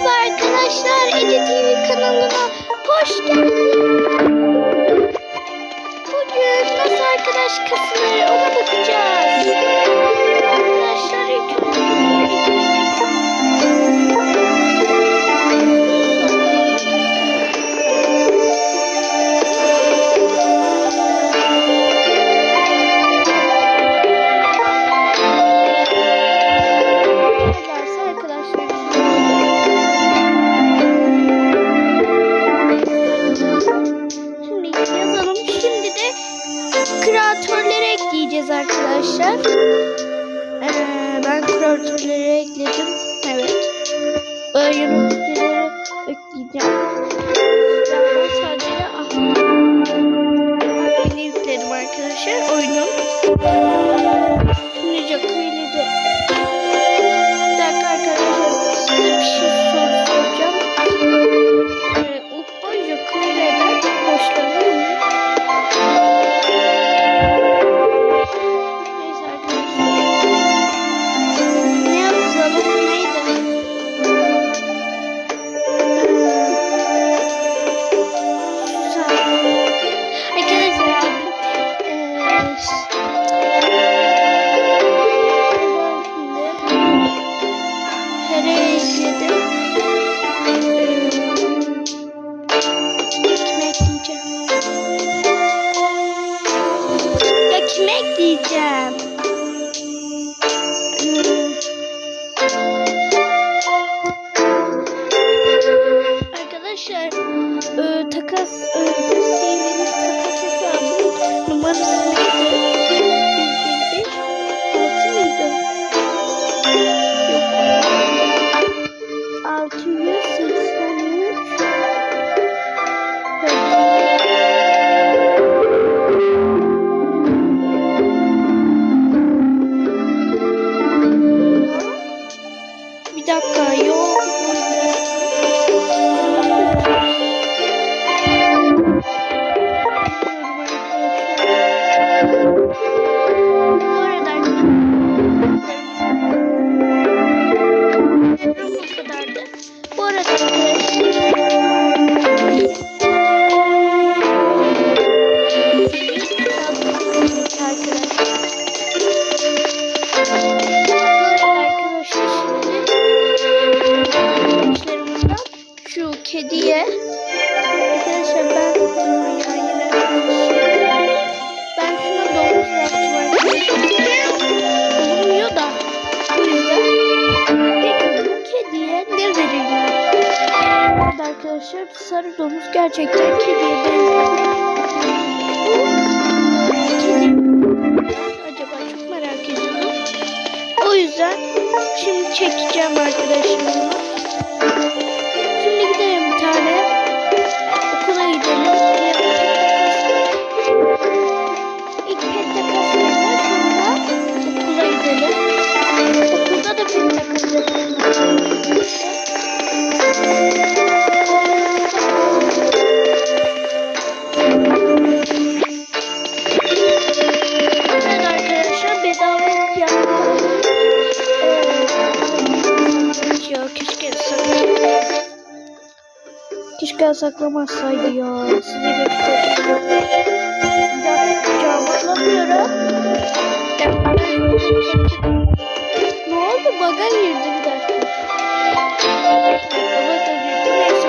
Merhaba arkadaşlar, Ece TV kanalına hoş geldiniz. Bugün nasıl arkadaş kasılır ona bakacağız. Arkadaşlar ilk önce Yeah. çekeceğim arkadaşlarımla. Keşke saklamazsaydı ya. Size göstereyim. Cevaplamıyorum. Ne oldu? Baga girdi bir dakika. Baga girdi. Neyse.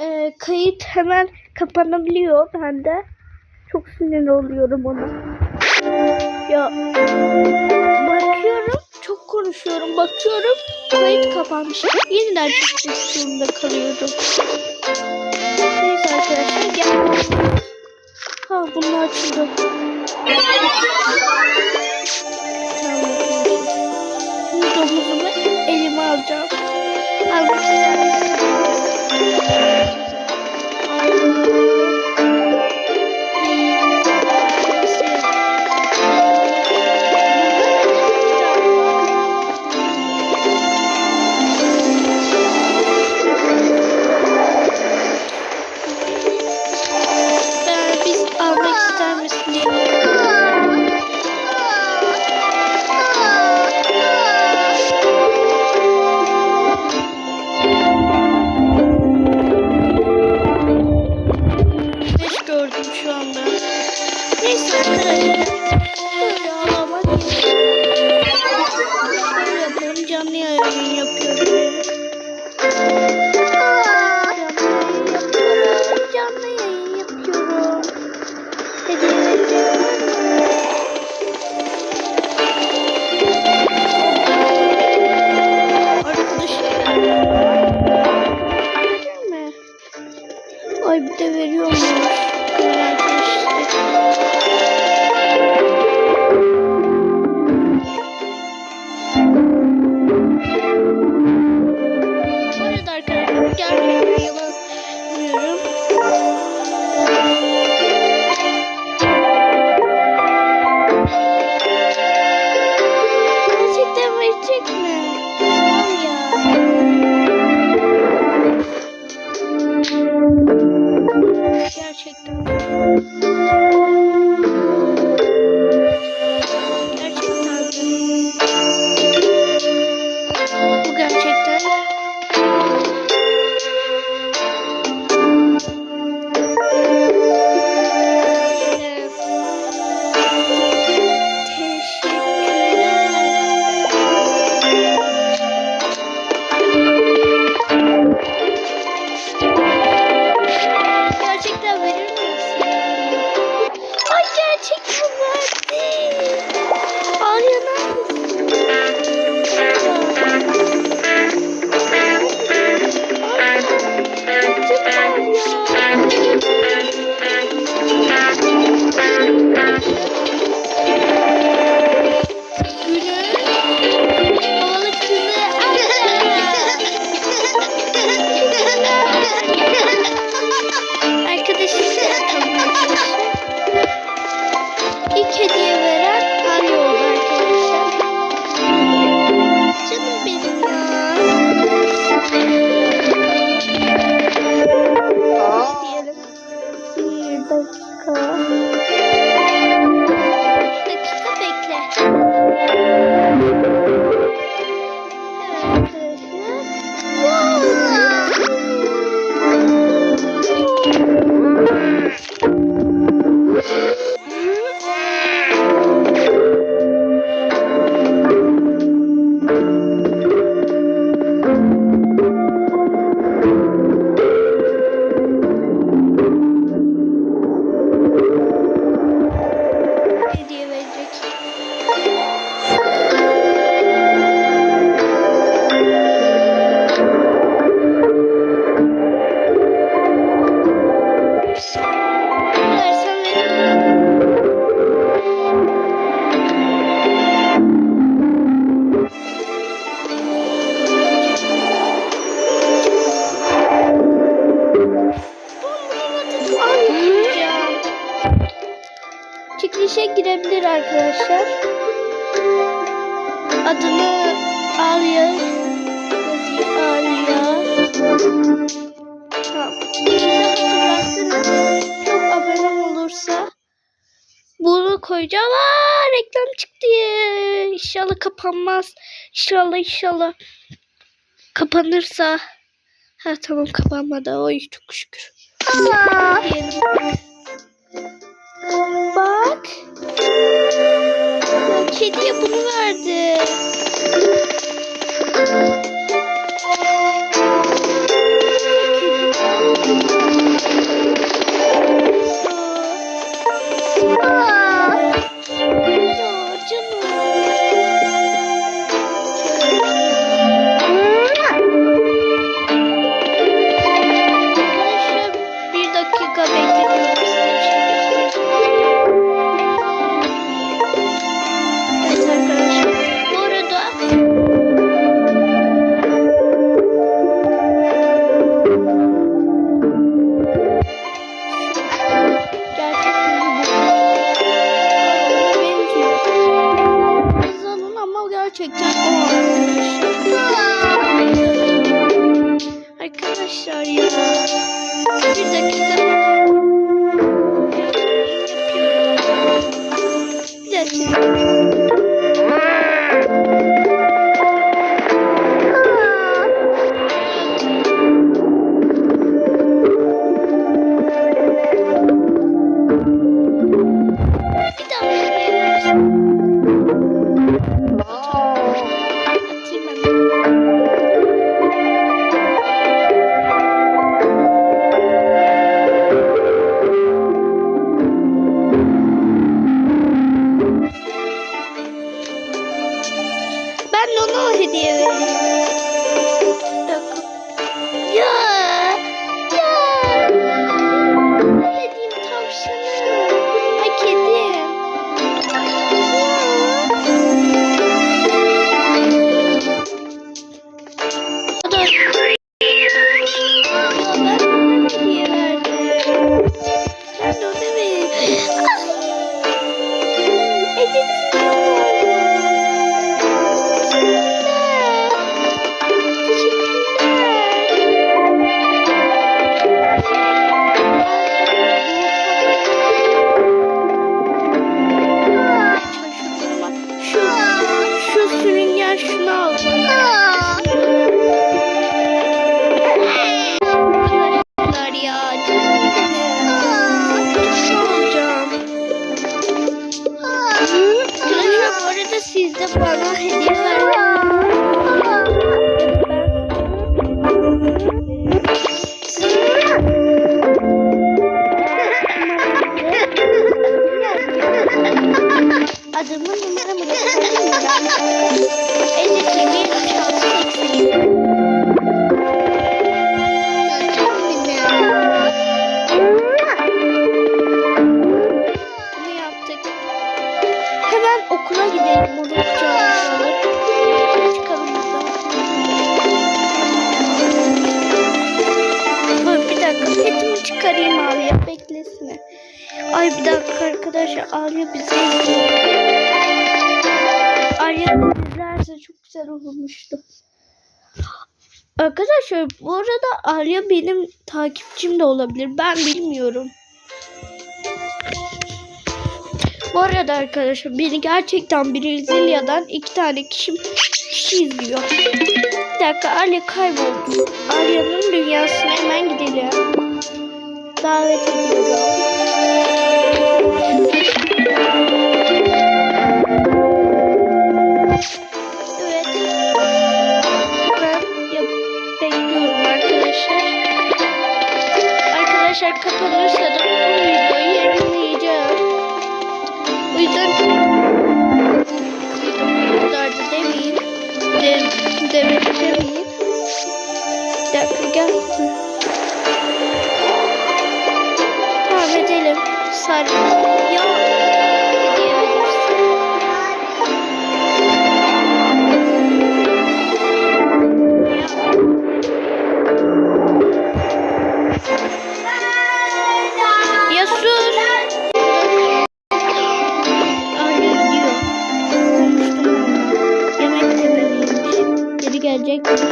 Ee, kayıt hemen kapanabiliyor ben de. Çok sinir oluyorum ona. Ya konuşuyorum. Bakıyorum kayıt kapanmış. Yeniden çıkmak zorunda kalıyordum. Neyse arkadaşlar gelmiş. Ha bunlar açıldı. Bu domuzumu elime alacağım. Almak ister? Sakın. Arkadaşlar. Adını Arya Arya. Çok abone olursa bunu koyacağım. Aa, reklam çıktı. İnşallah kapanmaz. İnşallah inşallah. Kapanırsa. Ha tamam kapanmadı. Oy çok şükür. Diyelim. Bak. Ya, Kediye bunu verdi. Siz de bana hediye arkadaşlar. Arya bize. Arya izlerse çok güzel olmuştu. Arkadaşlar bu arada Arya benim takipçim de olabilir. Ben bilmiyorum. Bu arada arkadaşlar beni gerçekten Brezilya'dan iki tane kişi, kişi izliyor. Bir dakika Arya kayboldu. Arya'nın dünyasına hemen gidelim. Davet ediyorum. Kapanırsa da bu videoyu yayınlayacağım. O yüzden da demeyin. De, demedi demeyin. Bir dakika gel. Tamam edelim. eğlenceli.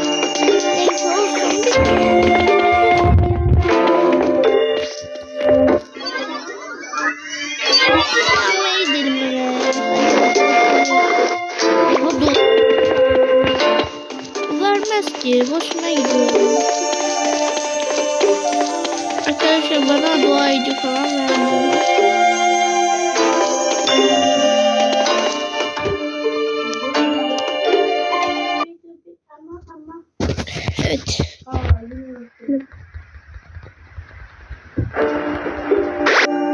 你做什么？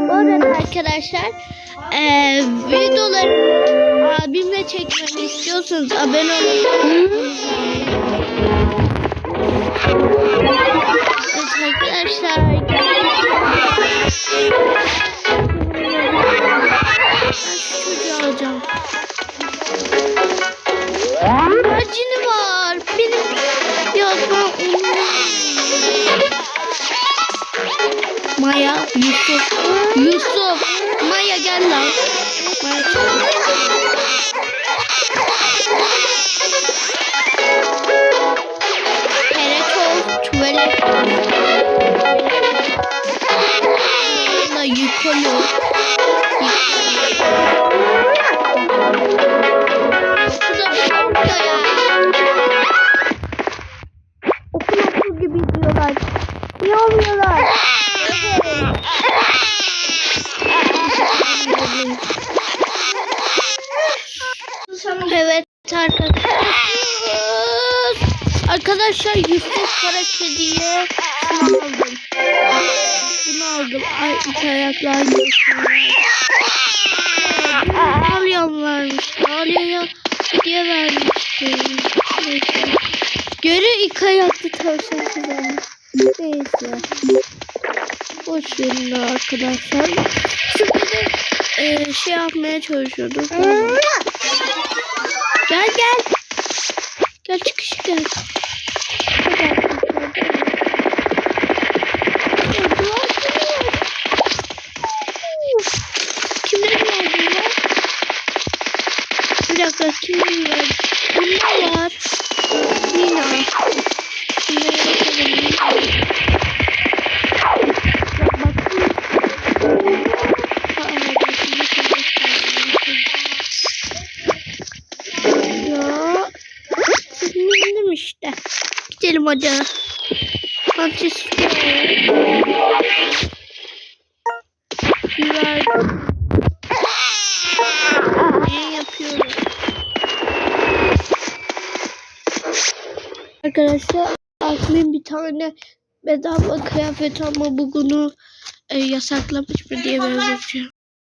Bu arada arkadaşlar eee videoları abimle çekmemi istiyorsanız abone olun. Arkadaşlar. Ben şu çocuğu alacağım. Harcını var. Maya, Yusuf. Yusuf. Maya gel lan. Maya çık. Arkadaşlar Yusuf Karakedi'ye şunu aldım. Bunu aldım. Ay iki ayaklar görsünler. Alyam varmış. Alya'ya hediye vermiştim. Neyse. Göre iki ayaklı tavşan kazandım. Neyse. Boş verin arkadaşlar. Şimdi de e, şey yapmaya çalışıyorduk. Gel gel. Gel çıkış gel. Hadi. Hadi Güzel. Ne yapıyorum? Arkadaşlar Asmin bir tane bedava kıyafet ama bugünü e, yasaklamış mı diye ben bakacağım.